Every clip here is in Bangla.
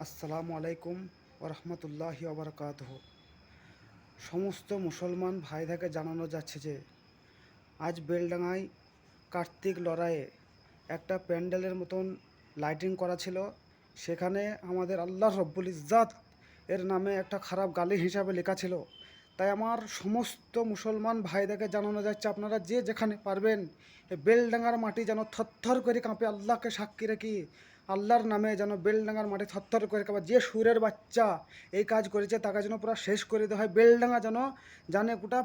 আসসালামু আলাইকুম ওরহমতুল্লাহ ওবরকাত সমস্ত মুসলমান ভাইদেরকে জানানো যাচ্ছে যে, আজ বেলডাঙায় কার্তিক লড়াইয়ে একটা প্যান্ডেলের মতন লাইটিং করা ছিল। সেখানে আমাদের আল্লাহ রব্বুল ইজ্জাত এর নামে একটা খারাপ গালি হিসাবে লেখা ছিল। তাই আমার সমস্ত মুসলমান ভাইদেরকে জানানো যাচ্ছে, আপনারা যে যেখানে পারবেন এই বেলডাঙ্গার মাটি যেন থরথর করে কাঁপে, আল্লাহকে সাক্ষী রেখি। আল্লাহর নামে যেন বেলডাঙ্গার মাঠে থরথর করে কাঁপে যে সুরের বাচ্চা এই কাজ করেছে, তাকে যেন পুরো শেষ করে দেওয়া হয়। বেলডাঙ্গা যেন, জানে গোটা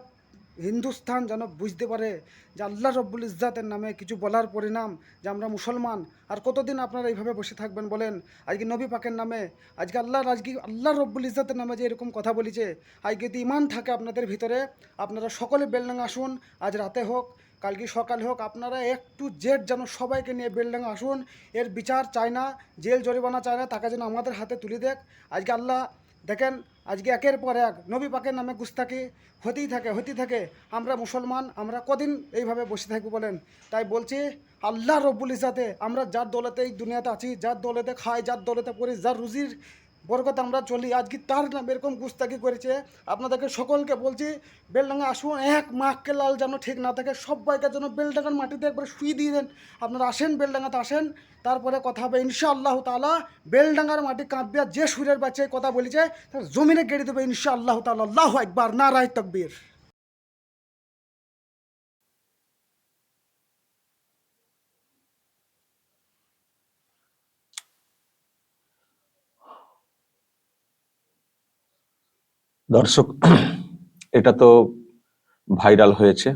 হিন্দুস্থান যেন বুঝতে পারে যে আল্লাহ রব্বুল ইজ্জাতের নামে কিছু বলার পরিণাম যে আমরা মুসলমান। আর কতদিন আপনারা এইভাবে বসে থাকবেন বলেন? আজকে নবী পাকের নামে, আজকে আল্লাহর আজকে আল্লাহ রব্বুল ইজ্জাতের নামে যে এরকম কথা বলেছে, আজকে যদি ইমান থাকে আপনাদের ভিতরে, আপনারা সকলে বেলডাঙ্গা আসুন, আজ রাতে হোক কালকে সকালে হোক, আপনারা একটু জেড যেন সবাইকে নিয়ে বেলডাঙ্গা আসুন। এর বিচার চায় না, জেল জরিমানা চায় না, তাকে যেন আমাদের হাতে তুলে দেখ আজকে আল্লাহ, দেখেন, আজকে একের পর এক, নবী পাকের নামে গুস্তাকি হতেই থাকে হতেই থাকে। আমরা মুসলমান, আমরা কদিন এইভাবে বসে থাকব বলেন? তাই বলছি, আল্লাহ রব্বুল ইজাতে আমরা যার দৌলতে এই দুনিয়াতে আছি, যার দৌলতে খাই, যার দৌলতে পড়ি, যার রুজির বরকত আমরা চলি। আজকে তার নাম এরকম গুস্তাকি করেছে। আপনাদেরকে সকলকে বলছি, বেলডাঙ্গা আসুন, এক মাখকে লাল যেন ঠিক না থাকে, সবাইকে যেন বেলডাঙ্গার মাটিতে একবার শুয়ে দিয়ে দেন। আপনারা আসেন, বেলডাঙ্গাতে আসেন, তারপরে কথা হবে ইনশা আল্লাহ তালা বেলডাঙ্গার মাটি কাঁপবে যে সুরের বাচ্চা কথা বলেছে, তার জমিনে গেড়ে দেবে ইনশা আল্লাহ তালা আল্লাহ একবার না রায় তকবীর। দর্শক, এটা তো ভাইরাল হয়েছে।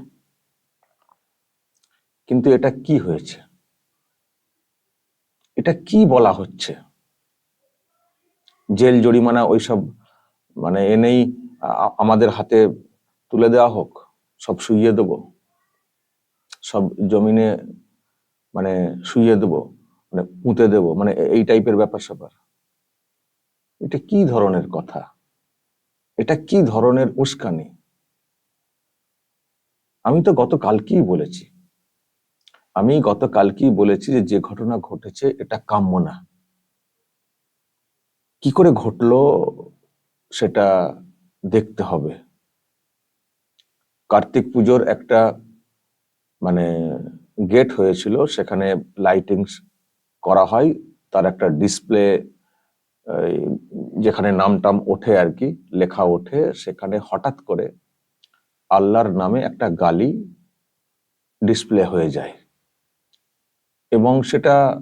কিন্তু এটা কি হয়েছে? এটা কি বলা হচ্ছে? জেল, জরিমানা ওইসব মানে এনেই আমাদের হাতে তুলে দেওয়া হোক, সব শুইয়ে দেব। সব জমিনে মানে শুইয়ে দেব মানে পুঁতে দেব মানে এই টাইপের ব্যাপার স্যাপার এটা কি ধরনের কথা? এটা কি ধরনের উস্কানি? আমি তো গতকালকেই বলেছি। আমি গতকালকেই বলেছি যে যে ঘটনা ঘটেছে এটা কাম্য না। কি করে ঘটলো সেটা দেখতে হবে। কার্তিক পুজোর একটা মানে গেট হয়েছিল, সেখানে লাইটিংস করা হয়। তার একটা ডিসপ্লে যেখানে নাম টাম ওঠে আর কি, লেখা ওঠে, সেখানে হঠাৎ করে আল্লাহর নামে একটা গালি ডিসপ্লে হয়ে যায়। এবং সেটা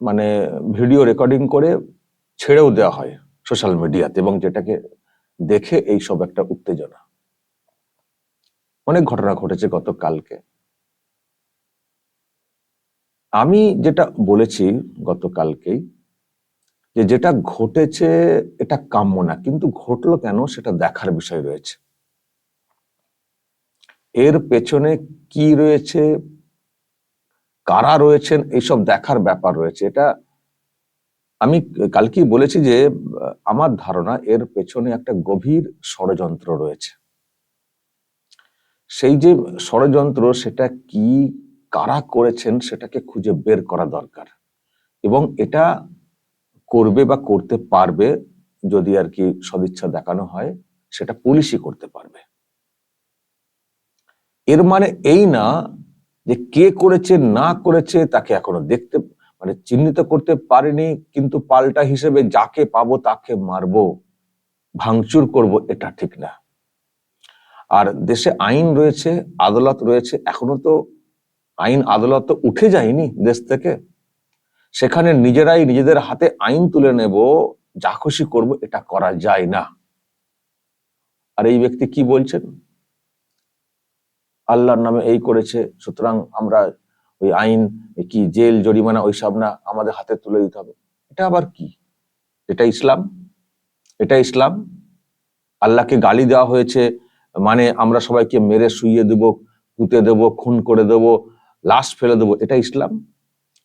মানে ভিডিও রেকর্ডিং করে ছেড়েও দেওয়া হয় সোশ্যাল মিডিয়াতে এবং যেটাকে দেখে এই সব একটা উত্তেজনা। অনেক ঘটনা ঘটেছে গতকালকে। আমি যেটা বলেছি গতকালকেই যে যেটা ঘটেছে এটা কাম্য না, কিন্তু ঘটলো কেন সেটা দেখার বিষয় রয়েছে। এর পেছনে কি রয়েছে, কারা রয়েছেন, এইসব দেখার ব্যাপার রয়েছে। এটা আমি কালকেই বলেছি যে, আমার ধারণা এর পেছনে একটা গভীর ষড়যন্ত্র রয়েছে। সেই যে ষড়যন্ত্র, সেটা কি, কারা করেছেন, সেটাকে খুঁজে বের করা দরকার। এবং এটা করবে বা করতে পারবে যদি আর কি সদিচ্ছা দেখানো হয়, সেটা পুলিশই করতে পারবে। এর মানে এই না যে কে করেছে, না করেছে, তাকে এখনও দেখতে মানে চিহ্নিত করতে পারেনি, কিন্তু পাল্টা হিসেবে যাকে পাবো তাকে মারবো, ভাঙচুর করব, এটা ঠিক না। আর দেশে আইন রয়েছে, আদালত রয়েছে, এখনও তো আইন, আদালত তো উঠে যায়নি দেশ থেকে। সেখানে নিজেরাই নিজেদের হাতে আইন তুলে নেব, যা খুশি করব এটা করা যায় না। আর এই ব্যক্তি কি বলছেন? আল্লাহর নামে এই করেছে, সুতরাং আমরা ওই আইন, কি জেল, জরিমানা ওইসব না আমাদের হাতে তুলে দিতে হবে। এটা আবার কি? এটা ইসলাম? এটা ইসলাম? আল্লাহকে গালি দেওয়া হয়েছে মানে আমরা সবাইকে মেরে শুইয়ে দেব, পুঁতে দেব, খুন করে দেব, লাশ ফেলে দেবো, এটা ইসলাম?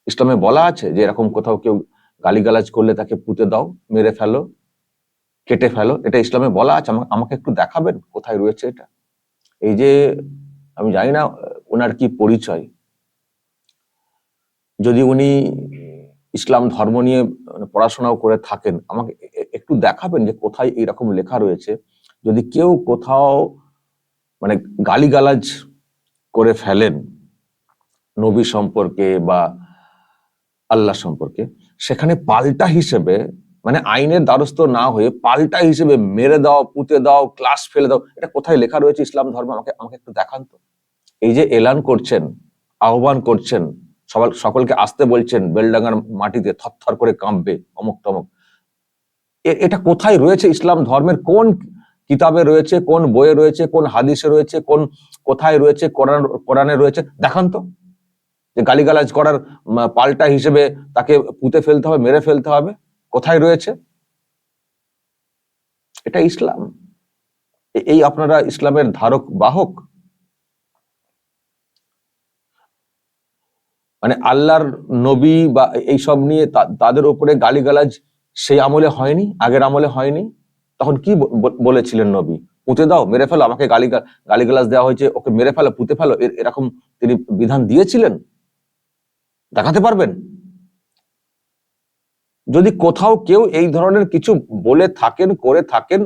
ইসলামে বলা আছে যে এরকম কোথাও কেউ গালিগালাজ করলে তাকে পুঁতে দাও, মেরে ফেলো, কেটে ফেলো। এটা ইসলামে বলা আছে। আমাকে একটু দেখাবেন কোথায় রয়েছে এটা? এই যে, আমি জানি না, ওনার কি পরিচয়? যদি উনি ইসলাম ধর্ম নিয়ে মানে পড়াশোনাও করে থাকেন, আমাকে একটু দেখাবেন যে কোথায় এইরকম লেখা রয়েছে। যদি কেউ কোথাও মানে গালিগালাজ করে ফেলেন, নবী সম্পর্কে বা আল্লাহ সম্পর্কে, সেখানে পাল্টা হিসেবে মানে আইনের দ্বারস্থ না হয়ে পাল্টা হিসেবে মেরে দাও, পুঁতে দাও ক্লাস ফেলে দাও, এটা কোথায় লেখা রয়েছে ইসলাম ধর্ম? আমাকে আমাকে একটু দেখান তো। এই যে এলান করছেন, আহ্বান করছেন সবাই সকলকে আসতে বলছেন, বেলডাঙ্গার মাটিতে থরথর করে কাঁপবে, অমুক তমক। এ- এটা কোথায় রয়েছে ইসলাম ধর্মের? কোন কিতাবে রয়েছে, কোন বইয়ে রয়েছে, কোন হাদিসে রয়েছে, কোন কোথায় রয়েছে, কোরআন, কোরআনে রয়েছে? দেখান তো। যে গালিগালাজ করার পাল্টা হিসেবে তাকে পুঁতে ফেলতে হবে, মেরে ফেলতে হবে, কোথায় রয়েছে? এটা ইসলাম। এই আপনারা ইসলামের ধারক, বাহক? মানে আল্লাহর নবী বা এইসব নিয়ে তাদের উপরে গালিগালাজ সেই আমলে হয়নি, আগের আমলে হয়নি? তখন কি বলেছিলেন নবী? পুঁতে দাও, মেরে ফেলো, আমাকে গালি গালিগালাজ দেওয়া হয়েছে, ওকে মেরে ফেলো, পুঁতে ফেলো এরকম তিনি বিধান দিয়েছিলেন? দেখাতে পারবেন? যদি কোথাও কেউ এই ধরনের কিছু বলে থাকেন, করে থাকেন,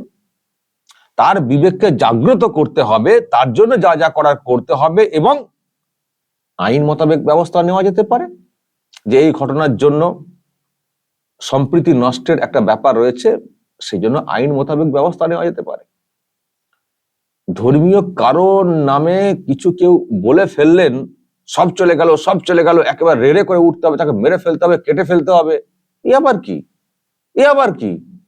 তার বিবেককে জাগ্রত করতে হবে, তার জন্য যা যা করার করতে হবে এবং আইন মোতাবেক ব্যবস্থা নেওয়া যেতে পারে। যে এই ঘটনার জন্য সম্প্রীতি নষ্টের একটা ব্যাপার রয়েছে, সেই জন্য আইন মোতাবেক ব্যবস্থা নেওয়া যেতে পারে। ধর্মীয় কারণ নামে কিছু কেউ বলে ফেললেন সব চলে গেল, সব চলে গেল, একেবারে রেড়ে করে উঠতে হবে, তাকে মেরে ফেলতে হবে, কেটে ফেলতে হবে। এ আবার কি? এ আবার কি?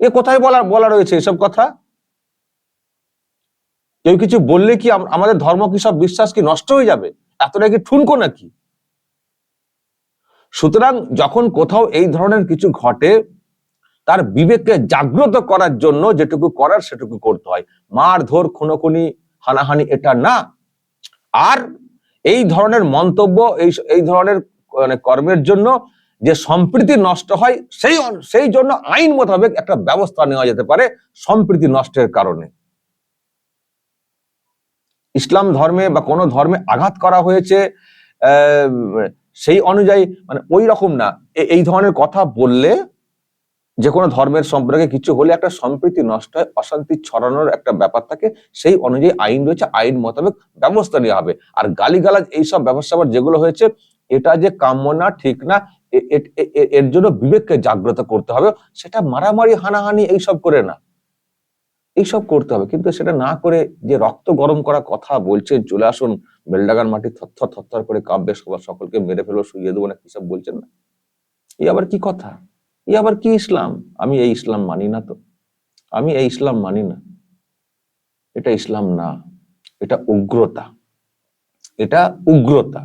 এ কোথায় বলা বলা রয়েছে এসব কথা? কেউ কিছু বললে কি আম- আমাদের ধর্ম কি সব বিশ্বাস কি নষ্ট হয়ে যাবে? এতটা কি ঠুনকো নাকি? সুতরাং যখন কোথাও এই ধরনের কিছু ঘটে, তার বিবেককে জাগ্রত করার জন্য যেটুকু করার সেটুকু করতে হয়। মার ধর খুনোখুনি, হানাহানি এটা না। আর এই ধরনের মন্তব্য, এই এই ধরনের মানে কর্মের জন্য যে সম্প্রীতি নষ্ট হয়, সেই সেই জন্য আইন মোতাবেক একটা ব্যবস্থা নেওয়া যেতে পারে সম্প্রীতি নষ্টের কারণে। ইসলাম ধর্মে বা কোনো ধর্মে আঘাত করা হয়েছে সেই অনুযায়ী মানে ওই রকম না। এই ধরনের কথা বললে যে কোনো ধর্মের সম্পর্কে কিছু হলে একটা সম্প্রীতি নষ্ট হয়, অশান্তি ছড়ানোর একটা ব্যাপার থাকে, সেই অনুযায়ী আইন রয়েছে, আইন মোতাবেক ব্যবস্থা নেওয়া হবে। আর গালিগালাজ এইসব ব্যবস্থা যেগুলো হয়েছে, এটা যে কাম্য না, ঠিক না এর জন্য বিবেককে জাগ্রত করতে হবে, সেটা মারামারি, হানাহানি এইসব করে না। এইসব করতে হবে, কিন্তু সেটা না করে যে রক্ত গরম করা কথা বলছেন চলে আসুন বেলডাগার মাটি থরথর থরথর করে কাঁপবে সবার সকলকে মেরে ফেলো শুয়ে দেবো না কিসব বলছেন না? এই আবার কি কথা? এই আবার কি ইসলাম? আমি এই ইসলাম মানি না তো। আমি এই ইসলাম মানি না। এটা ইসলাম না, এটা উগ্রতা। এটা উগ্রতা।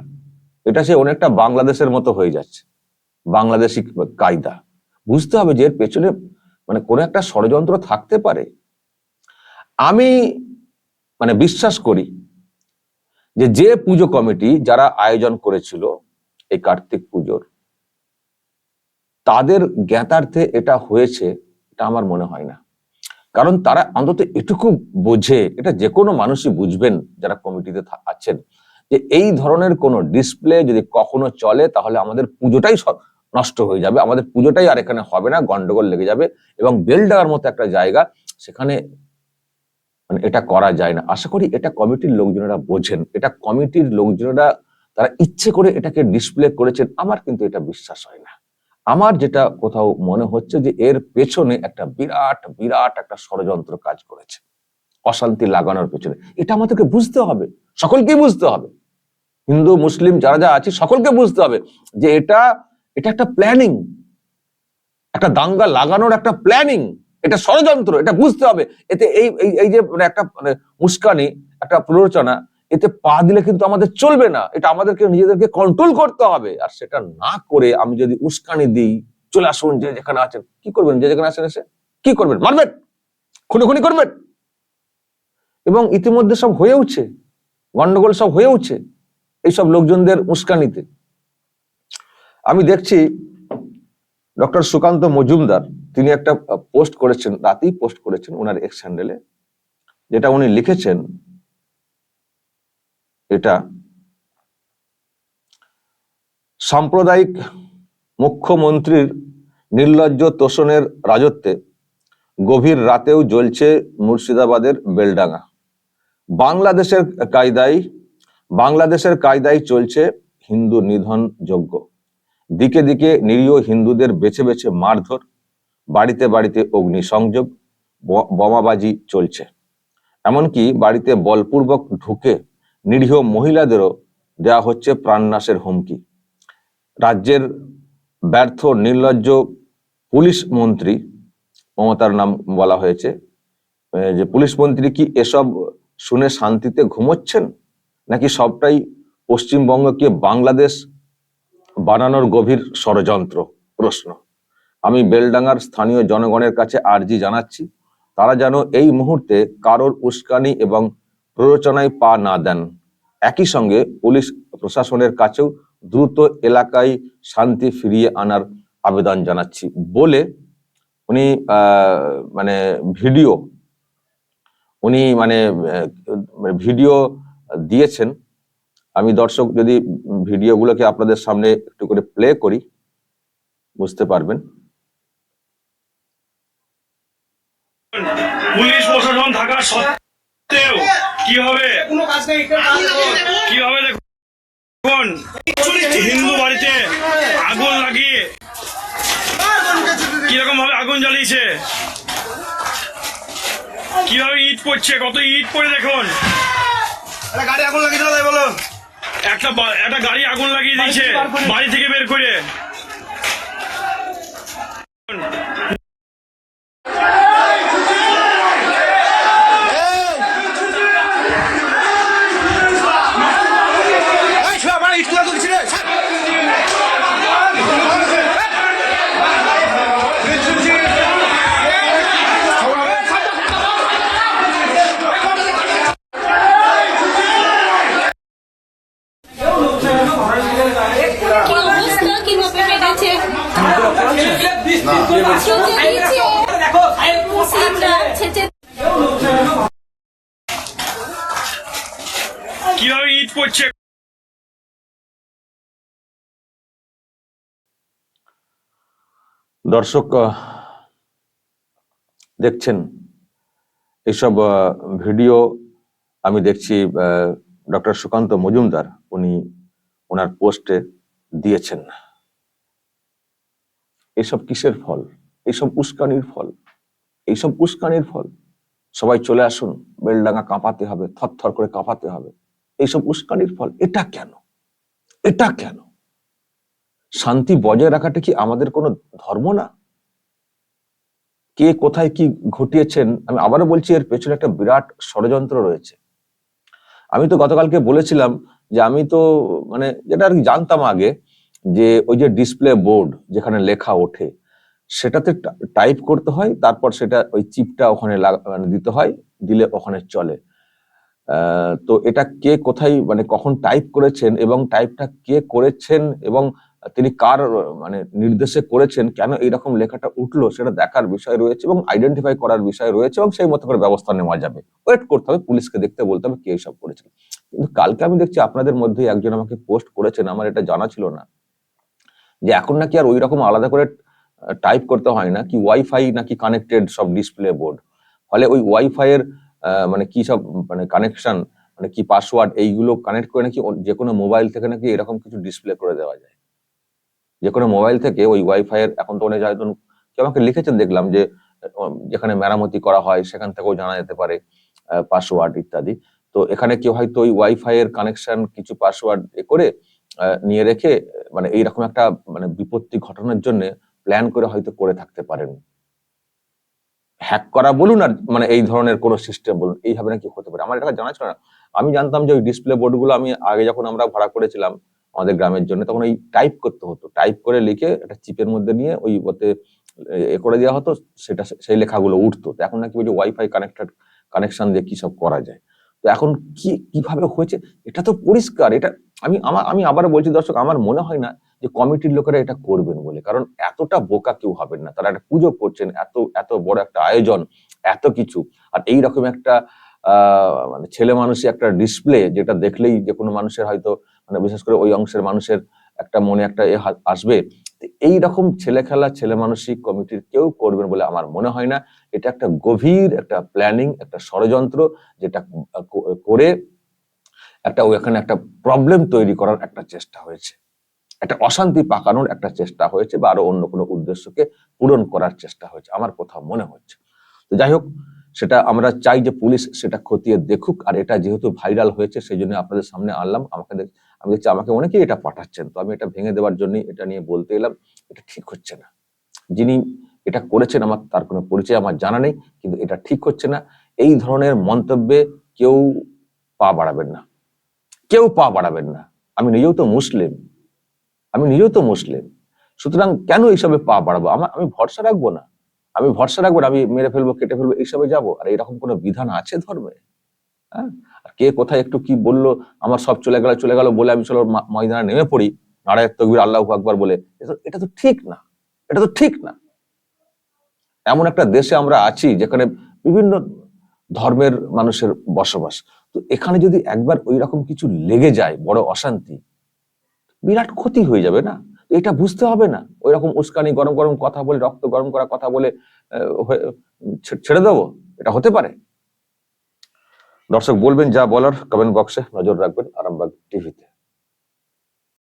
এটা সে অনেকটা বাংলাদেশের মতো হয়ে যাচ্ছে। বাংলাদেশি কায়দা। বুঝতে হবে যে এর পেছনে মানে কোনো একটা ষড়যন্ত্র থাকতে পারে। আমি মানে বিশ্বাস করি যে যে পুজো কমিটি যারা আয়োজন করেছিল এই কার্তিক পুজোর তাদের জ্ঞাতার্থে এটা হয়েছে, এটা আমার মনে হয় না। কারণ তারা অন্তত এটুকু বোঝে, এটা যে কোনো মানুষই বুঝবেন যারা কমিটিতে আছেন, যে এই ধরনের কোনো ডিসপ্লে যদি কখনো চলে, তাহলে আমাদের পুজোটাই নষ্ট হয়ে যাবে, আমাদের পুজোটাই আর এখানে হবে না, গন্ডগোল লেগে যাবে এবং বেলডাগার মতো একটা জায়গা সেখানে মানে এটা করা যায় না। আশা করি এটা কমিটির লোকজনেরা বোঝেন, এটা কমিটির লোকজনেরা তারা ইচ্ছে করে এটাকে ডিসপ্লে করেছেন, আমার কিন্তু এটা বিশ্বাস হয় না। আমার যেটা কোথাও মনে হচ্ছে যে এর পেছনে একটা বিরাট বিরাট একটা ষড়যন্ত্র কাজ করেছে। অশান্তি লাগানোর পেছনে। এটা আমাদেরকে বুঝতে হবে। সকলকেই বুঝতে হবে। হিন্দু, মুসলিম, যারা যা আছে, সকলকে বুঝতে হবে যে এটা এটা একটা প্ল্যানিং একটা দাঙ্গা লাগানোর একটা প্ল্যানিং এটা ষড়যন্ত্র, এটা বুঝতে হবে। এতে এই এই যে মানে একটা মানে উস্কানি একটা প্ররোচনা এতে পা দিলে কিন্তু আমাদের চলবে না। এটা আমাদেরকে, নিজেদেরকে কন্ট্রোল করতে হবে। আর সেটা না করে আমি যদি উস্কানি দিই, চলে আসুন যে যেখানে আছেন। কি করবেন? যে যেখানে আছেন এসে কি করবেন? মারবেন? খুনি করবেন? এবং ইতিমধ্যে সব হয়ে উঠছে। গন্ডগোল সব হয়ে উঠছে এইসব লোকজনদের উস্কানিতে। আমি দেখছি ডক্টর সুকান্ত মজুমদার, তিনি একটা পোস্ট করেছেন, রাতেই পোস্ট করেছেন ওনার এক্স হ্যান্ডেলে যেটা উনি লিখেছেন এটা সাম্প্রদায়িক মুখ্যমন্ত্রীর নির্লজ্জ তোষণের রাজত্বে গভীর রাতেও জ্বলছে মুর্শিদাবাদের বেলডাঙ্গা। বাংলাদেশের কায়দায় বাংলাদেশের কায়দায় চলছে হিন্দু নিধন যজ্ঞ দিকে দিকে নিরীহ হিন্দুদের বেছে বেছে মারধর, বাড়িতে বাড়িতে অগ্নিসংযোগ বোমাবাজি চলছে। এমনকি বাড়িতে বলপূর্বক ঢুকে নিরীহ মহিলাদেরও দেওয়া হচ্ছে প্রাণনাশের হুমকি। রাজ্যের ব্যর্থ, নির্লজ্জ পুলিশ মন্ত্রী মমতার নাম বলা হয়েছে যে পুলিশ মন্ত্রী কি এসব শুনে শান্তিতে ঘুমোচ্ছেন? নাকি সবটাই পশ্চিমবঙ্গকে বাংলাদেশ বানানোর গভীর ষড়যন্ত্র? প্রশ্ন। আমি বেলডাঙ্গার স্থানীয় জনগণের কাছে আর্জি জানাচ্ছি, তারা যেন এই মুহূর্তে কারোর উস্কানি এবং প্ররোচনায় পা না দেন। একই সঙ্গে পুলিশ প্রশাসনের কাছেও দ্রুত এলাকায় শান্তি ফিরিয়ে আনার আবেদন জানাচ্ছি বলে উনি মানে ভিডিও, উনি মানে ভিডিও দিয়েছেন। আমি দর্শক যদি ভিডিওগুলোকে আপনাদের সামনে একটু করে প্লে করি, বুঝতে পারবেন। পুলিশ প্রশাসন থাকা কীভাবে কোনো কাজ নেই কীভাবে দেখুন। হিন্দু বাড়িতে আগুন লাগিয়ে কীরকম ভাবে আগুন জ্বালিয়েছে? কীভাবে ইট পড়ছে? কত ইট পড়ে দেখুন। একটা গাড়ি আগুন লাগিয়েছিল তাই বলো। একটা একটা গাড়ি আগুন লাগিয়ে দিয়েছে বাড়ি থেকে বের করে। পড়ছে দর্শক দেখছেন এইসব আহ, ভিডিও আমি দেখছি ডক্টর সুকান্ত মজুমদার উনি ওনার পোস্টে দিয়েছেন। এইসব কিসের ফল? এইসব উস্কানির ফল? এইসব উস্কানির ফল? সবাই চলে আসুন বেলডাঙ্গা কাঁপাতে হবে থরথর করে কাঁপাতে হবে। এইসব উস্কানির ফল, এটা কেন? এটা কেন? শান্তি বজায় রাখাটা কি আমাদের কোনো ধর্ম না? কে কোথায় কি ঘটিয়েছেন? আমি আবারও বলছি, এর পেছনে একটা বিরাট ষড়যন্ত্র রয়েছে। আমি তো গতকালকে বলেছিলাম যে আমি তো মানে যেটা আর কি জানতাম আগে, যে ওই যে ডিসপ্লে বোর্ড যেখানে লেখা ওঠে, সেটাতে টাইপ করতে হয়, তারপর সেটা ওই চিপটা ওখানে মানে দিতে হয়, দিলে ওখানে চলে। তো এটা কে কোথায় মানে কখন টাইপ করেছেন এবং টাইপটা কে করেছেন এবং তিনি কার মানে নির্দেশে করেছেন, কেন এইরকম লেখাটা উঠল সেটা দেখার বিষয় রয়েছে এবং আইডেন্টিফাই করার বিষয় রয়েছে এবং সেই মতো করে ব্যবস্থা নেওয়া যাবে। ওয়েট করতে হবে, পুলিশকে দেখতে বলতে হবে কে সব করেছেন। কিন্তু কালকে আমি দেখছি আপনাদের মধ্যে একজন আমাকে পোস্ট করেছেন, আমার এটা জানা ছিল না। যে এখন নাকি আর ওই রকম আলাদা করে টাইপ করতে হয় না, কি ওয়াইফাই নাকি কানেক্টেড সব ডিসপ্লে বোর্ড ফলে ওই ওয়াইফাই এর মানে কি সব মানে কানেকশন মানে কি পাসওয়ার্ড এইগুলো কানেক্ট করে নাকি যে কোনো মোবাইল থেকে নাকি এরকম কিছু ডিসপ্লে করে দেওয়া যায়। যে কোনো মোবাইল থেকে ওই ওয়াইফাই এর, এখন তো অনেক ধরুন কেউ আমাকে লিখেছেন, দেখলাম যে যেখানে মেরামতি করা হয় সেখান থেকেও জানা যেতে পারে পাসওয়ার্ড ইত্যাদি। তো এখানে কেউ হয়তো ওই ওয়াইফাই এর কানেকশন কিছু পাসওয়ার্ড এ করে নিয়ে রেখে মানে এইরকম একটা মানে বিপত্তি ঘটানোর জন্য প্ল্যান করে হয়তো করে থাকতে পারেন। হ্যাক করা বলুন আর মানে এই ধরনের কোন সিস্টেম বলুন, এইভাবে নাকি হতে পারে। আমার এটা জানা ছিল না। আমি জানতাম যে ওই ডিসপ্লে বোর্ডগুলো আমি আগে যখন আমরা ভাড়া করেছিলাম আমাদের গ্রামের জন্য, তখন ওই টাইপ করতে হতো। টাইপ করে লিখে একটা চিপের মধ্যে নিয়ে ওই ওতে এ করে দেওয়া হতো, সেটা সেই লেখাগুলো উঠতো। তো এখন নাকি ওই যে ওয়াইফাই কানেক্টেড কানেকশন দিয়ে কি সব করা যায়? তো এখন কি, কীভাবে হয়েছে? এটা তো পরিষ্কার। এটা আমি আমার, আমি আবার বলছি দর্শক, আমার মনে হয় না যে কমিটির লোকেরা এটা করবেন বলে। কারণ এতটা বোকা কেউ হবেন না। তারা একটা পুজো করছেন, এত এত বড় একটা আয়োজন, এত কিছু। আর এই রকম একটা মানে ছেলে মানুষই একটা ডিসপ্লে যেটা দেখলেই যে কোনো মানুষের হয়তো মানে বিশেষ করে ওই অংশের মানুষের একটা মনে একটা এ আসবে। এই রকম ছেলে খেলা, ছেলে মানসিক কমিটির কেউ করবেন বলে আমার মনে হয় না। এটা একটা গভীর একটা প্ল্যানিং একটা ষড়যন্ত্র যেটা করে একটা ওখানে একটা প্রবলেম তৈরি করার একটা চেষ্টা হয়েছে। একটা অশান্তি পাকানোর একটা চেষ্টা হয়েছে বা আরও অন্য কোনো উদ্দেশ্যকে পূরণ করার চেষ্টা হয়েছে, আমার কোথাও মনে হচ্ছে তো যাই হোক, সেটা আমরা চাই যে পুলিশ সেটা খতিয়ে দেখুক, আর এটা যেহেতু ভাইরাল হয়েছে, সেই জন্য আপনাদের সামনে আনলাম। আমাকে আমি দেখছি আমাকে অনেকেই এটা পাঠাচ্ছেন, তো আমি এটা ভেঙে দেওয়ার জন্যই এটা নিয়ে বলতে এলাম, এটা ঠিক হচ্ছে না। যিনি এটা করেছেন, আমার তার কোনো পরিচয় আমার জানা নেই, কিন্তু এটা ঠিক হচ্ছে না। এই ধরনের মন্তব্যে কেউ পা বাড়াবেন না। কেউ পা বাড়াবেন না। আমি নিজেও তো মুসলিম। আমি নিজেও তো মুসলিম। সুতরাং কেন এইসবে পা বাড়াবো? আমার আমি ভরসা রাখব না। আমি ভরসা রাখব না, আমি মেরে ফেলব, কেটে ফেলব, এইসবে যাব। আর এরকম কোনো বিধান আছে ধর্মে? হ্যাঁ? কে কোথায় একটু কি বলল? আমার সব চলে গেল চলে গেল বলে আমি চলো ময়দানে নেমে পড়ি। নারায়ণ তকবির আল্লাহ আকবার বলে। এটা তো ঠিক না। এটা তো ঠিক না। এমন একটা দেশে আমরা আছি যেখানে বিভিন্ন ধর্মের মানুষের বসবাস। তো এখানে যদি একবার ওই রকম কিছু লেগে যায়, বড় অশান্তি, বিরাট ক্ষতি হয়ে যাবে না? এটা বুঝতে হবে না। ওই রকম উস্কানি, গরম গরম কথা বলে, রক্ত গরম করা কথা বলে ছেড়ে দেবো? এটা হতে পারে। দর্শক বলবেন যা বলার কমেন্ট বক্সে নজর রাখবেন আরামবাগ টিভিতে